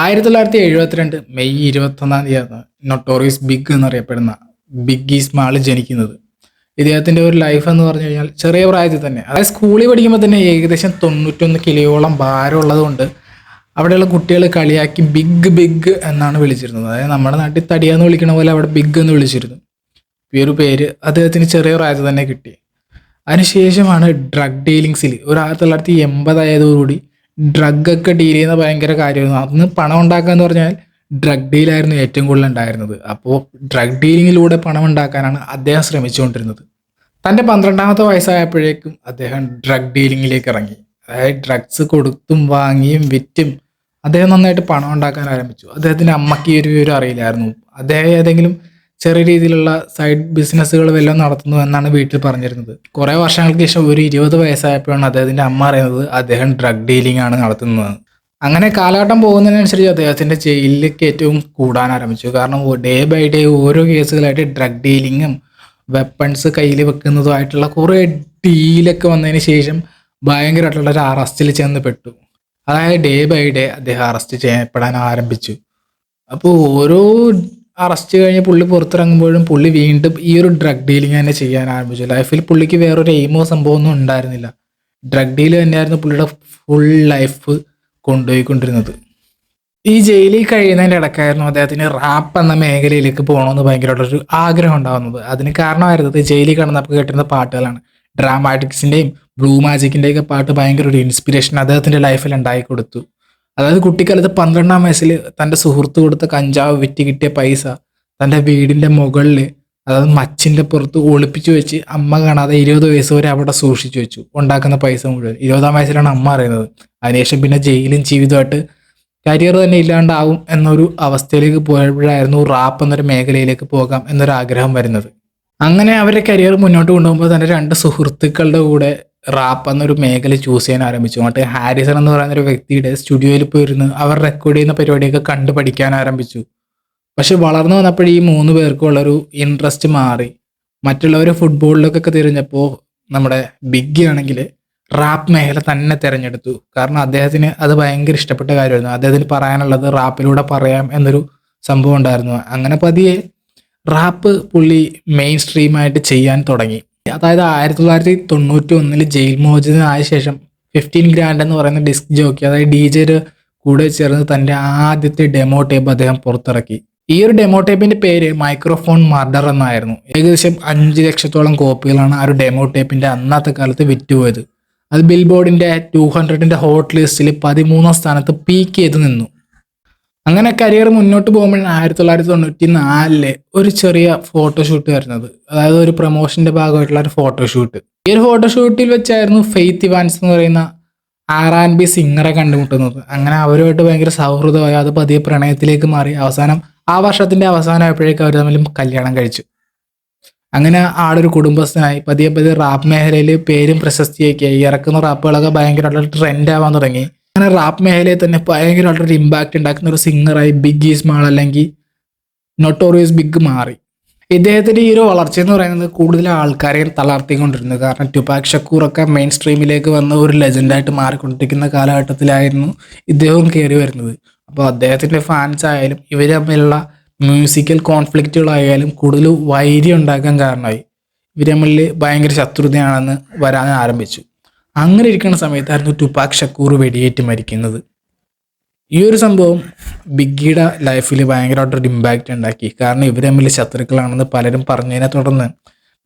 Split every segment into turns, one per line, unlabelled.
ആയിരത്തി തൊള്ളായിരത്തി എഴുപത്തിരണ്ട് മെയ് ഇരുപത്തൊന്നാം തീയതിയാണ് നൊട്ടോറിയസ് ബിഗ് എന്നറിയപ്പെടുന്ന ബിഗ് സ്മാൾ ജനിക്കുന്നത്. ഇദ്ദേഹത്തിന്റെ ഒരു ലൈഫ് എന്ന് പറഞ്ഞു കഴിഞ്ഞാൽ ചെറിയ പ്രായത്തിൽ തന്നെ. അതായത് സ്കൂളിൽ പഠിക്കുമ്പോൾ തന്നെ ഏകദേശം തൊണ്ണൂറ്റൊന്ന് കിലോയോളം ഭാരമുള്ളത് കൊണ്ട് അവിടെയുള്ള കുട്ടികൾ കളിയാക്കി ബിഗ് ബിഗ് എന്നാണ് വിളിച്ചിരുന്നത്. അതായത് നമ്മുടെ നാട്ടിൽ തടിയാന്ന് വിളിക്കണ പോലെ അവിടെ ബിഗ് എന്ന് വിളിച്ചിരുന്നു. ഈ ഒരു പേര് അദ്ദേഹത്തിന് ചെറിയ പ്രായത്തിൽ തന്നെ കിട്ടി. അതിനുശേഷമാണ് ഡ്രഗ് ഡീലിങ്സിൽ ഒരു ആയിരത്തി തൊള്ളായിരത്തി എൺപതായതോടുകൂടി ഡ്രഗ് ഒക്കെ ഡീൽ ചെയ്യുന്ന ഭയങ്കര കാര്യമായിരുന്നു. അന്ന് പണം ഉണ്ടാക്കുക എന്ന് പറഞ്ഞാൽ ഡ്രഗ് ഡീലായിരുന്നു ഏറ്റവും കൂടുതൽ ഉണ്ടായിരുന്നത്. അപ്പോൾ ഡ്രഗ് ഡീലിങ്ങിലൂടെ പണം ഉണ്ടാക്കാനാണ് അദ്ദേഹം ശ്രമിച്ചുകൊണ്ടിരുന്നത്. തന്റെ പന്ത്രണ്ടാമത്തെ വയസ്സായപ്പോഴേക്കും അദ്ദേഹം ഡ്രഗ് ഡീലിങ്ങിലേക്ക് ഇറങ്ങി. അതായത് ഡ്രഗ്സ് കൊടുത്തും വാങ്ങിയും വിറ്റും അദ്ദേഹം നന്നായിട്ട് പണം ഉണ്ടാക്കാൻ ആരംഭിച്ചു. അദ്ദേഹത്തിന്റെ അമ്മയ്ക്ക് ഈ ഒരു വിവരം അറിയില്ലായിരുന്നു. അദ്ദേഹം ഏതെങ്കിലും ചെറിയ രീതിയിലുള്ള സൈഡ് ബിസിനസ്സുകൾ വല്ലതും നടത്തുന്നു എന്നാണ് വീട്ടിൽ പറഞ്ഞിരുന്നത്. കുറേ വർഷങ്ങൾക്ക് ശേഷം ഒരു ഇരുപത് വയസ്സായപ്പോഴാണ് അദ്ദേഹത്തിന്റെ അമ്മ അറിയുന്നത് അദ്ദേഹം ഡ്രഗ് ഡീലിംഗ് ആണ് നടത്തുന്നത്. അങ്ങനെ കാലഘട്ടം പോകുന്നതിനനുസരിച്ച് അദ്ദേഹത്തിന്റെ ജയിലിലേക്ക് ഏറ്റവും കൂടാൻ ആരംഭിച്ചു. കാരണം ഡേ ബൈ ഡേ ഓരോ കേസുകളായിട്ട് ഡ്രഗ് ഡീലിങ്ങും വെപ്പൺസ് കയ്യിൽ വെക്കുന്നതുമായിട്ടുള്ള കുറേ ഡീലൊക്കെ വന്നതിന് ശേഷം ഭയങ്കരമായിട്ടുള്ള ഒരു അറസ്റ്റിൽ ചെന്ന് പെട്ടു. അതായത് ഡേ ബൈ ഡേ അദ്ദേഹം അറസ്റ്റ് ചെയ്യപ്പെടാൻ ആരംഭിച്ചു. അപ്പോൾ ഓരോ അറസ്റ്റ് കഴിഞ്ഞ് പുള്ളി പുറത്തിറങ്ങുമ്പോഴും പുള്ളി വീണ്ടും ഈ ഒരു ഡ്രഗ് ഡീലിങ് തന്നെ ചെയ്യാൻ ആരംഭിച്ചു. ലൈഫിൽ പുള്ളിക്ക് വേറൊരു എയിമോ സംഭവമൊന്നും ഉണ്ടായിരുന്നില്ല. ഡ്രഗ് ഡീൽ തന്നെയായിരുന്നു പുള്ളിയുടെ ഫുൾ ലൈഫ് കൊണ്ടുപോയിക്കൊണ്ടിരുന്നത്. ഈ ജയിലിൽ കഴിയുന്നതിന്റെ ഇടക്കായിരുന്നു അദ്ദേഹത്തിന് റാപ്പ് എന്ന മേഖലയിലേക്ക് പോകണമെന്ന് ഭയങ്കരമായിട്ടൊരു ആഗ്രഹം ഉണ്ടാകുന്നത്. അതിന് കാരണമായിരുന്നത് ജയിലിൽ കിടന്നപ്പോൾ കേട്ടിരുന്ന പാട്ടുകളാണ്. ഡ്രാമാറ്റിക്സിന്റെയും ബ്ലൂ മാജിക്കിന്റെയൊക്കെ പാട്ട് ഭയങ്കര ഒരു ഇൻസ്പിറേഷൻ അദ്ദേഹത്തിന്റെ ലൈഫിൽ ഉണ്ടായി കൊടുത്തു അതായത് കുട്ടിക്കാലത്ത് പന്ത്രണ്ടാം വയസ്സിൽ തന്റെ സുഹൃത്ത് കൊടുത്ത കഞ്ചാവ് വിറ്റ് കിട്ടിയ പൈസ തന്റെ വീടിന്റെ മുകളിൽ അതായത് മച്ചിന്റെ പുറത്ത് ഒളിപ്പിച്ചു വെച്ച് അമ്മ കാണാതെ ഇരുപത് വയസ്സ് വരെ അവിടെ സൂക്ഷിച്ചു വെച്ചു ഉണ്ടാക്കുന്ന പൈസ മുഴുവൻ. ഇരുപതാം വയസ്സിലാണ് അമ്മ അറിയുന്നത്. അതിനുശേഷം പിന്നെ ജയിലും ജീവിതമായിട്ട് കരിയർ തന്നെ ഇല്ലാണ്ടാവും എന്നൊരു അവസ്ഥയിലേക്ക് പോയപ്പോഴായിരുന്നു റാപ്പ് എന്നൊരു മേഖലയിലേക്ക് പോകാം എന്നൊരു ആഗ്രഹം വരുന്നത്. അങ്ങനെ അവരുടെ കരിയർ മുന്നോട്ട് കൊണ്ടുപോകുമ്പോൾ തന്നെ രണ്ട് സുഹൃത്തുക്കളുടെ കൂടെ റാപ്പ് എന്നൊരു മേഖല ചൂസ് ചെയ്യാൻ ആരംഭിച്ചു. അങ്ങോട്ട് ഹാരിസൺ എന്ന് പറയുന്ന ഒരു വ്യക്തിയുടെ സ്റ്റുഡിയോയിൽ പോയിരുന്ന് അവർ റെക്കോർഡ് ചെയ്യുന്ന പരിപാടിയൊക്കെ കണ്ടു പഠിക്കാൻ ആരംഭിച്ചു. പക്ഷെ വളർന്നു വന്നപ്പോൾ ഈ മൂന്ന് പേർക്കുള്ളൊരു ഇൻട്രസ്റ്റ് മാറി. മറ്റുള്ളവർ ഫുട്ബോളിലൊക്കെ തിരിഞ്ഞപ്പോൾ നമ്മുടെ ബിഗ് ആണെങ്കിൽ റാപ്പ് മേഖല തന്നെ തിരഞ്ഞെടുത്തു. കാരണം അദ്ദേഹത്തിന് അത് ഭയങ്കര ഇഷ്ടപ്പെട്ട കാര്യമായിരുന്നു. അദ്ദേഹത്തിന് പറയാനുള്ളത് റാപ്പിലൂടെ പറയാം എന്നൊരു സംഭവം ഉണ്ടായിരുന്നു. അങ്ങനെ പതിയെ റാപ്പ് പുള്ളി മെയിൻ സ്ട്രീമായിട്ട് ചെയ്യാൻ തുടങ്ങി. അതായത് ആയിരത്തി തൊള്ളായിരത്തി തൊണ്ണൂറ്റി ഒന്നിൽ ജയിൽ മോചിതനായ ശേഷം ഫിഫ്റ്റീൻ ഗ്രാൻഡ് എന്ന് പറയുന്ന ഡിസ്ക് ജോക്കി അതായത് ഡി ജെ കൂടെ ചേർന്ന് തന്റെ ആദ്യത്തെ ഡെമോ ടേപ്പ് അദ്ദേഹം പുറത്തിറക്കി. ഈ ഒരു ഡെമോ ടേപ്പിന്റെ പേര് മൈക്രോഫോൺ മർഡർ എന്നായിരുന്നു. ഏകദേശം അഞ്ച് ലക്ഷത്തോളം കോപ്പികളാണ് ആ ഒരു ഡെമോ ടേപ്പിന്റെ അന്നത്തെ കാലത്ത് വിറ്റുപോയത്. അത് ബിൽ ബോർഡിന്റെ ടു ഹൺഡ്രഡിന്റെ ഹോട്ട് ലിസ്റ്റിൽ പതിമൂന്നാം സ്ഥാനത്ത് പീക്ക് ചെയ്ത് നിന്നു. അങ്ങനെ കരിയർ മുന്നോട്ട് പോകുമ്പോൾ ആയിരത്തി തൊള്ളായിരത്തി തൊണ്ണൂറ്റി നാലിൽ ഒരു ചെറിയ ഫോട്ടോഷൂട്ട് വരുന്നത്. അതായത് ഒരു പ്രൊമോഷന്റെ ഭാഗമായിട്ടുള്ള ഒരു ഫോട്ടോഷൂട്ട് ഈ ഒരു ഫോട്ടോഷൂട്ടിൽ വെച്ചായിരുന്നു ഫെയ്ത്ത് ഇവാൻസ് എന്ന് പറയുന്ന ആർ ആൻഡ് ബി സിംഗറെ കണ്ടുമുട്ടുന്നത്. അങ്ങനെ അവരുമായിട്ട് ഭയങ്കര സൗഹൃദമായി അത് പതിയെ പ്രണയത്തിലേക്ക് മാറി. അവസാനം ആ വർഷത്തിന്റെ അവസാനമായപ്പോഴേക്കും അവർ തമ്മിലും കല്യാണം കഴിച്ചു. അങ്ങനെ ആടൊരു കുടുംബസ്ഥനായി. പതിയെ പതിയെ റാപ്പ് മേഖലയിൽ പേരും പ്രശസ്തിയൊക്കെ ആയി ഇറക്കുന്ന റാപ്പുകളൊക്കെ ഭയങ്കരമായിട്ടുള്ള ട്രെൻഡ് ആവാൻ തുടങ്ങി. അങ്ങനെ റാപ്പ് മേഖലയിൽ തന്നെ ഭയങ്കരമായിട്ടൊരു ഇമ്പാക്റ്റ് ഉണ്ടാക്കുന്ന ഒരു സിംഗറായി ബിഗ് ഈസ്മാൾ അല്ലെങ്കിൽ നൊട്ടോറിയസ് ബിഗ് മാറി. ഇദ്ദേഹത്തിന്റെ ഈ ഒരു വളർച്ച എന്ന് പറയുന്നത് കൂടുതൽ ആൾക്കാരെയും തളർത്തിക്കൊണ്ടിരുന്നത് കാരണം ടുപാക് ഷക്കൂറൊക്കെ മെയിൻ സ്ട്രീമിലേക്ക് വന്ന ഒരു ലെജൻഡായിട്ട് മാറിക്കൊണ്ടിരിക്കുന്ന കാലഘട്ടത്തിലായിരുന്നു ഇദ്ദേഹവും കയറി വരുന്നത്. അപ്പോൾ അദ്ദേഹത്തിന്റെ ഫാൻസ് ആയാലും ഇവർ തമ്മിലുള്ള മ്യൂസിക്കൽ കോൺഫ്ലിക്റ്റുകളായാലും കൂടുതൽ വൈര്യം ഉണ്ടാക്കാൻ കാരണമായി. ഇവർ തമ്മിൽ ഭയങ്കര ശത്രുതയാണെന്ന് വരാൻ ആരംഭിച്ചു. അങ്ങനെ ഇരിക്കുന്ന സമയത്തായിരുന്നു ടുപാക് ഷക്കൂർ വെടിയേറ്റ് മരിക്കുന്നത്. ഈ ഒരു സംഭവം ബിഗ്ഗിയുടെ ലൈഫിൽ ഭയങ്കരമായിട്ടൊരു ഇമ്പാക്റ്റ് ഉണ്ടാക്കി. കാരണം ഇവർ തമ്മിൽ ശത്രുക്കളാണെന്ന് പലരും പറഞ്ഞതിനെ തുടർന്ന്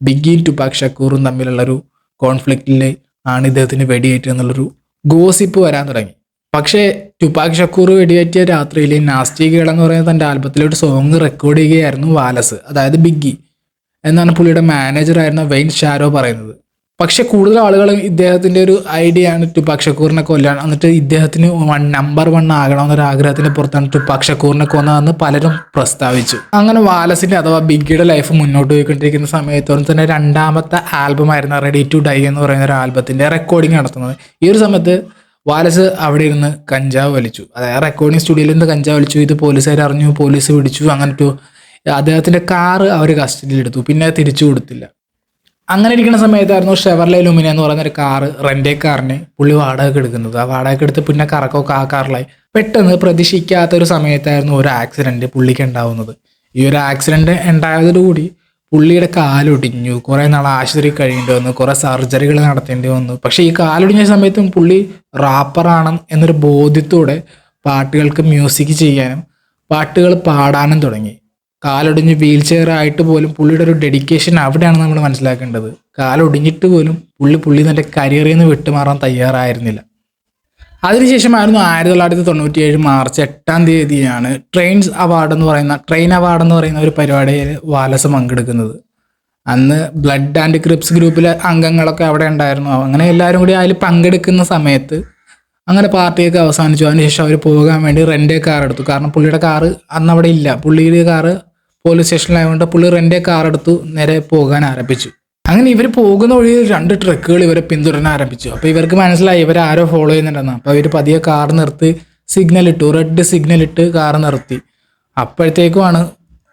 ബിഗ്ഗിയും ടുപാക് ഷക്കൂറും തമ്മിലുള്ളൊരു കോൺഫ്ലിക്റ്റിൽ ആണ് ഇദ്ദേഹത്തിന് വെടിയേറ്റ് എന്നുള്ളൊരു ഗോസിപ്പ് വരാൻ തുടങ്ങി. പക്ഷേ ടുപാക് ഷക്കൂർ വെടിയേറ്റിയ രാത്രിയിൽ നാസ്റ്റി ഗേൾ എന്ന് പറയുന്ന തന്റെ ആൽബത്തിലൊരു സോങ് റെക്കോർഡ് ചെയ്യുകയായിരുന്നു വാലസ് അതായത് ബിഗ്ഗി എന്നാണ് പുള്ളിയുടെ മാനേജറായിരുന്ന വെയിൻ ഷാരോ പറയുന്നത്. പക്ഷെ കൂടുതൽ ആളുകൾ ഇദ്ദേഹത്തിന്റെ ഒരു ഐഡിയ ആണ് ടുപാക് കൊല്ലാൻ. എന്നിട്ട് ഇദ്ദേഹത്തിന് വൺ നമ്പർ വൺ ആകണമെന്നൊരു ആഗ്രഹത്തിന്റെ പുറത്താണ് ടുപാക് ഷക്കൂറിനെ കൊന്നതെന്ന് പലരും പ്രസ്താവിച്ചു. അങ്ങനെ വാലസിന്റെ അഥവാ ബിഗ്ഗിയുടെ ലൈഫ് മുന്നോട്ട് പോയിക്കൊണ്ടിരിക്കുന്ന സമയത്തോളം തന്നെ രണ്ടാമത്തെ ആൽബമായിരുന്നു റെഡി ടു ഡൈ എന്ന് പറയുന്ന ഒരു ആൽബത്തിന്റെ റെക്കോർഡിങ് നടത്തുന്നത്. ഈ ഒരു സമയത്ത് വാലസ് അവിടെ ഇരുന്ന് കഞ്ചാവ് വലിച്ചു. അതായത് റെക്കോർഡിംഗ് സ്റ്റുഡിയോയിൽ നിന്ന് കഞ്ചാവ് വലിച്ചു. ഇത് പോലീസുകാർ അറിഞ്ഞു പോലീസ് പിടിച്ചു അങ്ങനെ ടു അദ്ദേഹത്തിന്റെ കാറ് അവർ കസ്റ്റഡിയിൽ എടുത്തു. പിന്നെ തിരിച്ചു കൊടുത്തില്ല. അങ്ങനെ ഇരിക്കുന്ന സമയത്തായിരുന്നു ഷെവർലെ ലുമിന എന്ന് പറയുന്ന ഒരു കാറ് റെന്റേ കാറിന് പുള്ളി വാടകയ്ക്ക് എടുക്കുന്നത്. ആ വാടകയ്ക്ക് എടുത്ത് പിന്നെ കറക്കൊക്കെ ആ കാറിലായി പെട്ടെന്ന് പ്രതീക്ഷിക്കാത്ത ഒരു സമയത്തായിരുന്നു ഒരു ആക്സിഡന്റ് പുള്ളിക്ക് ഉണ്ടാവുന്നത്. ഈ ഒരു ആക്സിഡന്റ് ഉണ്ടായതോടുകൂടി പുള്ളിയുടെ കാലൊടിഞ്ഞു. കുറേ നാൾ ആശുപത്രി കഴിയേണ്ടി വന്നു. കുറേ സർജറികൾ നടത്തേണ്ടി വന്നു. പക്ഷേ ഈ കാലൊടിഞ്ഞ സമയത്തും പുള്ളി റാപ്പറാണ് എന്നൊരു ബോധ്യത്തോടെ പാട്ടുകൾക്ക് മ്യൂസിക് ചെയ്യാനും പാട്ടുകൾ പാടാനും തുടങ്ങി. കാലൊടിഞ്ഞ് വീൽ ചെയർ ആയിട്ട് പോലും പുള്ളിയുടെ ഒരു ഡെഡിക്കേഷൻ അവിടെയാണ് നമ്മൾ മനസ്സിലാക്കേണ്ടത്. കാലൊടിഞ്ഞിട്ട് പോലും പുള്ളി പുള്ളി തന്റെ കരിയറിൽ നിന്ന് വിട്ടുമാറാൻ തയ്യാറായിരുന്നില്ല. അതിനുശേഷമായിരുന്നു ആയിരത്തി തൊള്ളായിരത്തി തൊണ്ണൂറ്റി ഏഴ് മാർച്ച് എട്ടാം തീയതിയാണ് ട്രെയിൻസ് അവാർഡ് എന്ന് പറയുന്ന ട്രെയിൻ അവാർഡ് എന്ന് പറയുന്ന ഒരു പരിപാടിയിൽ വാലസ് പങ്കെടുക്കുന്നത്. അന്ന് ബ്ലഡ് ആൻഡ് ക്രിപ്സ് ഗ്രൂപ്പിലെ അംഗങ്ങളൊക്കെ അവിടെ ഉണ്ടായിരുന്നു. അങ്ങനെ എല്ലാവരും കൂടി അതിൽ പങ്കെടുക്കുന്ന സമയത്ത് അങ്ങനെ പാർട്ടിയൊക്കെ അവസാനിച്ചു. അതിനുശേഷം അവർ പോകാൻ വേണ്ടി റെന്റെ കാർ എടുത്തു. കാരണം പുള്ളിയുടെ കാറ് അന്ന് അവിടെ ഇല്ല. പുള്ളിയുടെ കാറ് പോലീസ് സ്റ്റേഷനിലായതുകൊണ്ട് പുള്ളി റെന്റെ കാർ എടുത്തു നേരെ പോകാൻ ആരംഭിച്ചു. അങ്ങനെ ഇവർ പോകുന്ന വഴിയിൽ രണ്ട് ട്രക്കുകൾ ഇവരെ പിന്തുടരാൻ ആരംഭിച്ചു. അപ്പോൾ ഇവർക്ക് മനസ്സിലായി ഇവർ ആരോ ഫോളോ ചെയ്യുന്നുണ്ടെന്ന്. അപ്പോൾ ഇവർ പതിയെ കാർ നിർത്തി സിഗ്നൽ ഇട്ടു റെഡ് സിഗ്നൽ ഇട്ട് കാർ നിർത്തി. അപ്പോഴത്തേക്കുമാണ്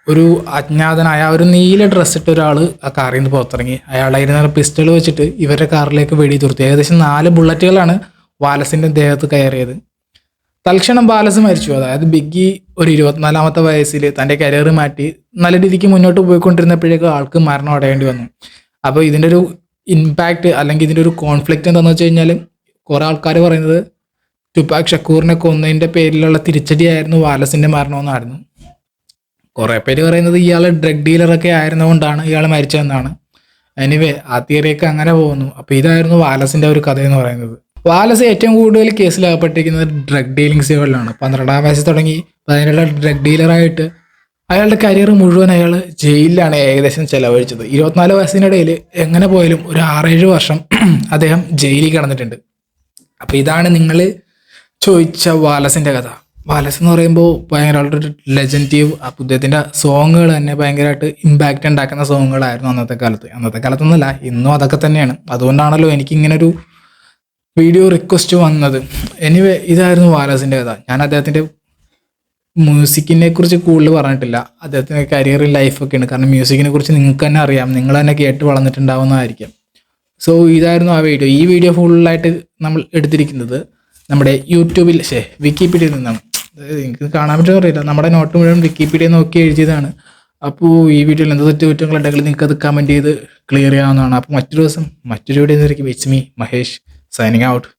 ഒരു അജ്ഞാതനായ ഒരു നീല ഡ്രസ്സ് ഇട്ട ഒരാൾ ആ കാറിൽ നിന്ന് പുറത്തിറങ്ങി. അയാളായിരുന്ന പിസ്റ്റൾ വെച്ചിട്ട് ഇവരുടെ കാറിലേക്ക് വെടി തുർത്തി. ഏകദേശം നാല് ബുള്ളറ്റുകളാണ് വാലസിന്റെ ദേഹത്ത് കയറിയത്. തൽക്ഷണം ബാലസ് മരിച്ചു. അതായത് ബിഗ്ഗി ഒരു ഇരുപത്തിനാലാമത്തെ വയസ്സിൽ തന്റെ കരിയർ മാറ്റി നല്ല രീതിക്ക് മുന്നോട്ട് പോയിക്കൊണ്ടിരുന്നപ്പോഴേക്കും ആൾക്ക് മരണം അടയേണ്ടി വന്നു. അപ്പോൾ ഇതിന്റെ ഒരു ഇമ്പാക്റ്റ് അല്ലെങ്കിൽ ഇതിന്റെ ഒരു കോൺഫ്ലിക്റ്റ് എന്താണെന്ന് വെച്ച് കഴിഞ്ഞാൽ കുറേ ആൾക്കാർ പറയുന്നത് ടുപാക് ഷക്കൂറിനെ കൊന്നതിന്റെ പേരിലുള്ള തിരിച്ചടിയായിരുന്നു വാലസിന്റെ മരണമെന്നായിരുന്നു. കുറേ പേര് പറയുന്നത് ഇയാൾ ഡ്രഗ് ഡീലറൊക്കെ ആയിരുന്നുകൊണ്ടാണ് ഇയാൾ മരിച്ചതെന്നാണ്. എനിവേ ആ തിയറിയൊക്കെ അങ്ങനെ പോകുന്നു. അപ്പോൾ ഇതായിരുന്നു വാലസിന്റെ ഒരു കഥ എന്ന് പറയുന്നത്. വാലസ് ഏറ്റവും കൂടുതൽ കേസിലാകപ്പെട്ടിരിക്കുന്നത് ഡ്രഗ് ഡീലിംഗ് ഡീലിങ്സുകളിലാണ് പന്ത്രണ്ടാം വയസ്സിൽ തുടങ്ങി പതിനേഴ് ഡ്രഗ് ഡീലറായിട്ട് അയാളുടെ കരിയർ മുഴുവൻ അയാൾ ജയിലിലാണ് ഏകദേശം ചെലവഴിച്ചത്. ഇരുപത്തിനാല് വയസ്സിനിടയിൽ എങ്ങനെ പോയാലും ഒരു ആറേഴ് വർഷം അദ്ദേഹം ജയിലിൽ കിടന്നിട്ടുണ്ട്. അപ്പോൾ ഇതാണ് നിങ്ങൾ ചോദിച്ച വാലസിന്റെ കഥ. വാലസ് എന്ന് പറയുമ്പോൾ ഭയങ്കര ഒരു ലെജന്റീവ് ഇദ്ദേഹത്തിന്റെ സോങ്ങുകൾ തന്നെ ഭയങ്കരമായിട്ട് ഇമ്പാക്റ്റ് ഉണ്ടാക്കുന്ന സോങ്ങുകളായിരുന്നു അന്നത്തെ കാലത്ത്. അന്നത്തെ കാലത്തൊന്നുമല്ല ഇന്നും അതൊക്കെ തന്നെയാണ്. അതുകൊണ്ടാണല്ലോ എനിക്ക് ഇങ്ങനെ ഒരു വീഡിയോ റിക്വസ്റ്റ് വന്നത്. എനിവേ ഇതായിരുന്നു വാലസിന്റെ കഥ. ഞാൻ അദ്ദേഹത്തിന്റെ മ്യൂസിക്കിനെ കുറിച്ച് കൂടുതൽ പറഞ്ഞിട്ടില്ല. അദ്ദേഹത്തിന്റെ കരിയർ ലൈഫൊക്കെയാണ് കാരണം മ്യൂസിക്കിനെ കുറിച്ച് നിങ്ങൾക്ക് തന്നെ അറിയാം. നിങ്ങൾ തന്നെ കേട്ട് വളർന്നിട്ടുണ്ടാവുന്നതായിരിക്കും. സോ ഇതായിരുന്നു ആ വീഡിയോ ഈ വീഡിയോ ഫുള്ളായിട്ട് നമ്മൾ എടുത്തിരിക്കുന്നത് നമ്മുടെ യൂട്യൂബിൽ ശേ വിക്കിപീഡിയയിൽ നിന്നാണ്. നിങ്ങൾക്ക് കാണാൻ പറ്റുമെന്ന് അറിയില്ല. നമ്മുടെ നോട്ട് മുഴുവൻ വിക്കിപീഡിയ നോക്കി എഴുതിയതാണ്. അപ്പോൾ ഈ വീഡിയോയിൽ എന്ത് തെറ്റ് കുറ്റങ്ങളുണ്ടെങ്കിൽ നിങ്ങൾക്ക് അത് കമന്റ് ചെയ്ത് ക്ലിയർ ചെയ്യാവുന്നതാണ്. അപ്പോൾ മറ്റൊരു ദിവസം മറ്റൊരു video it's me Mahesh signing out.